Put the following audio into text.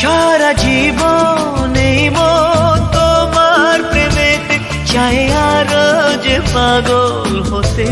সারা জীবন তোমার প্রেমেতে চাই আর যে পাগল হতে।